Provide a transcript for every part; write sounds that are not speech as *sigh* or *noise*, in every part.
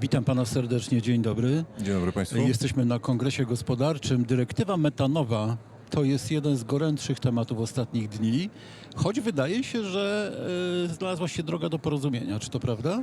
Witam pana serdecznie, dzień dobry. Dzień dobry Państwu. Jesteśmy na kongresie gospodarczym. Dyrektywa metanowa to jest jeden z gorętszych tematów ostatnich dni, choć wydaje się, że e, znalazła się droga do porozumienia. Czy to prawda?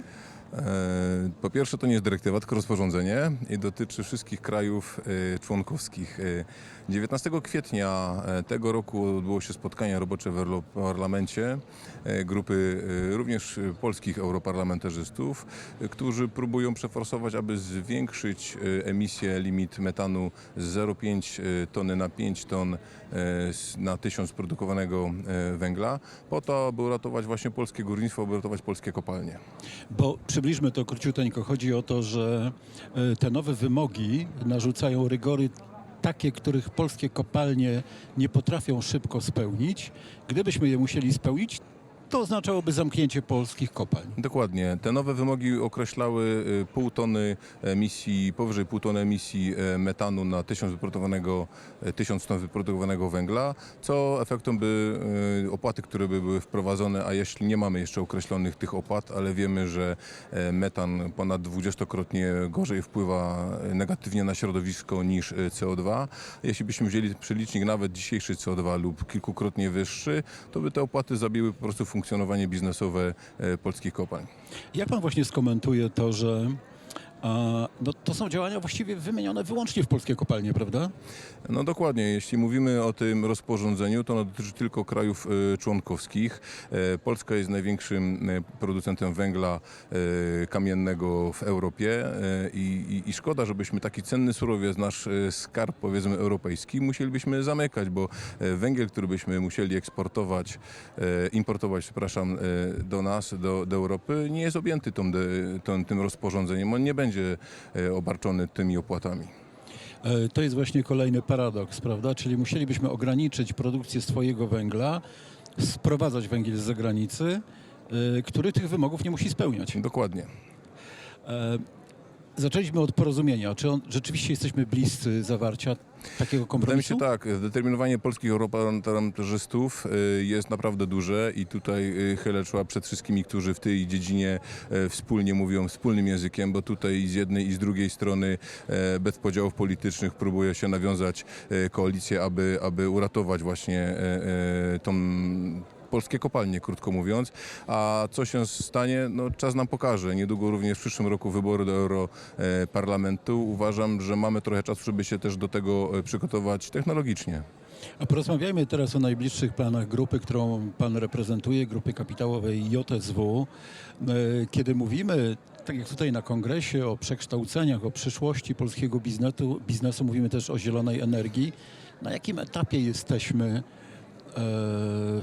E, Po pierwsze to nie jest dyrektywa, tylko rozporządzenie i dotyczy wszystkich krajów e, członkowskich. E, 19 kwietnia e, tego roku odbyło się spotkanie robocze w Euro- parlamencie e, grupy również polskich europarlamentarzystów, którzy próbują przeforsować, aby zwiększyć emisję limit metanu z 0,5 e, tony na 5 ton na 1000 produkowanego węgla, po to, aby uratować właśnie polskie górnictwo, aby uratować polskie kopalnie. Bo przybliżmy to króciuteńko. Chodzi o to, że e, te nowe wymogi narzucają rygory takie, których polskie kopalnie nie potrafią szybko spełnić. Gdybyśmy je musieli spełnić, to oznaczałoby zamknięcie polskich kopalń. Dokładnie. Te nowe wymogi określały y, pół tony emisji, powyżej pół tony emisji e, metanu na 1000 wyprodukowanego, e, 1000 ton wyprodukowanego węgla, co efektem by y, opłaty, które by były wprowadzone, a jeśli nie mamy jeszcze określonych tych opłat, ale wiemy, że e, metan ponad 20-krotnie gorzej wpływa e, negatywnie na środowisko niż e, CO2. Jeśli byśmy wzięli przelicznik nawet dzisiejszy CO2 lub kilkukrotnie wyższy, to by te opłaty zabiły po prostu funkcjonowanie biznesowe e, polskich kopalń. Jak pan właśnie skomentuje to, że no, to są działania właściwie wymienione wyłącznie w polskie kopalnie, prawda? No dokładnie, jeśli mówimy o tym rozporządzeniu, to ono dotyczy tylko krajów e, członkowskich. E, Polska jest największym producentem węgla e, kamiennego w Europie i, i, i szkoda, żebyśmy taki cenny surowiec, nasz skarb powiedzmy europejski, musielibyśmy zamykać, bo węgiel, który byśmy musieli eksportować, importować, przepraszam, do nas, do, do Europy, nie jest objęty tą, tą, tym rozporządzeniem. On nie będzie e, obarczony tymi opłatami. E, To jest właśnie kolejny paradoks, prawda? Czyli musielibyśmy ograniczyć produkcję swojego węgla, sprowadzać węgiel z zagranicy, e, który tych wymogów nie musi spełniać. Dokładnie. Zaczęliśmy od porozumienia. Czy on, rzeczywiście jesteśmy bliscy zawarcia takiego Wydaje mi kompromisu? się tak, zdeterminowanie polskich europarlamentarzystów y, jest naprawdę duże i tutaj y, chylę czoła przed wszystkimi, którzy w tej dziedzinie e, wspólnie mówią wspólnym językiem, bo tutaj z jednej i z drugiej strony bez podziałów politycznych próbuje się nawiązać koalicję, aby, aby uratować właśnie tą polskie kopalnie, krótko mówiąc. A co się stanie, no czas nam pokaże. Niedługo również w przyszłym roku wybory do Europarlamentu. Uważam, że mamy trochę czasu, żeby się też do tego e, przygotować technologicznie. A porozmawiajmy teraz o najbliższych planach grupy, którą pan reprezentuje, grupy kapitałowej JSW. E, Kiedy mówimy, tak jak tutaj na kongresie, o przekształceniach, o przyszłości polskiego biznesu, biznesu mówimy też o zielonej energii. Na jakim etapie jesteśmy? W,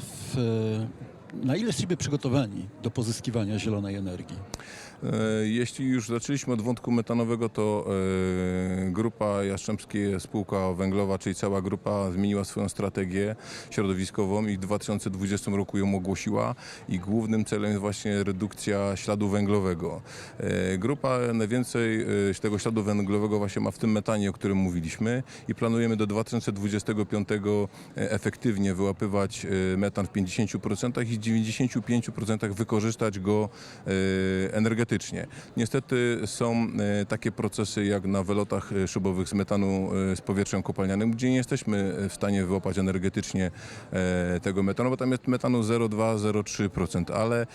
na ile jesteśmy przygotowani do pozyskiwania zielonej energii? E, Jeśli już zaczęliśmy od wątku metanowego, to e, grupa Jastrzębskie Spółka Węglowa, czyli cała grupa zmieniła swoją strategię środowiskową i w 2020 roku ją ogłosiła i głównym celem jest właśnie redukcja śladu węglowego. E, Grupa najwięcej tego śladu węglowego właśnie ma w tym metanie, o którym mówiliśmy i planujemy do 2025 efektywnie wyłapywać metan w 50% i w 95% wykorzystać go e, energetycznie. Niestety są e, takie procesy jak na wylotach e, szybowych z metanu z powietrzem kopalnianym, gdzie nie jesteśmy w stanie wyłapać energetycznie tego metanu, bo tam jest metanu 0,2-0,3%, ale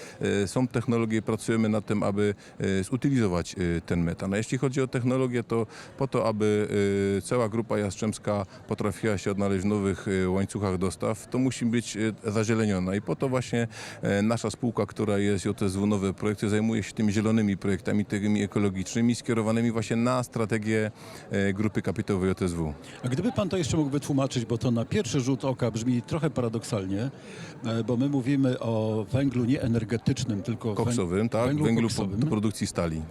są technologie, pracujemy nad tym, aby zutylizować ten metan. A jeśli chodzi o technologię, to po to, aby cała grupa jastrzębska potrafiła się odnaleźć w nowych łańcuchach dostaw, to musi być zazieleniona i po to właśnie e, nasza spółka, która jest JSW Nowe Projekty, zajmuje się tymi zielonymi projektami, tymi ekologicznymi, skierowanymi właśnie na strategię e, grupy kapitałowej JSW. A gdyby pan to jeszcze mógł wytłumaczyć, bo to na pierwszy rzut oka brzmi trochę paradoksalnie, e, bo my mówimy o węglu nie energetycznym, tylko Koksowym, tak? węglu Węglu koksowym. produkcji stali.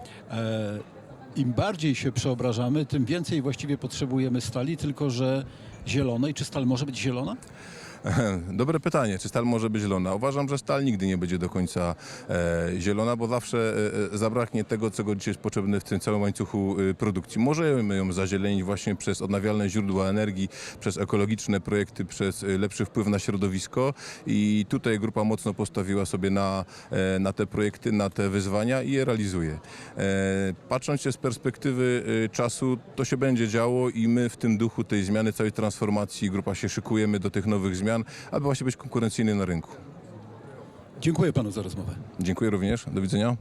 Im bardziej się przeobrażamy, tym więcej właściwie potrzebujemy stali, tylko że zielonej. Czy stal może być zielona? *laughs* Dobre pytanie, czy stal może być zielona? Uważam, że stal nigdy nie będzie do końca e, zielona, bo zawsze e, e, zabraknie tego, czego dzisiaj jest potrzebne w tym całym łańcuchu e, produkcji. Możemy ją zazielenić właśnie przez odnawialne źródła energii, przez ekologiczne projekty, przez e, lepszy wpływ na środowisko i tutaj grupa mocno postawiła sobie na, e, na te projekty, na te wyzwania i je realizuje. E, patrząc się z perspektywy e, czasu, to się będzie działo i my w tym duchu tej zmiany, całej transformacji grupa się szykujemy do tych nowych zmian, aby właśnie być konkurencyjny na rynku. Dziękuję panu za rozmowę. Dziękuję również. Do widzenia.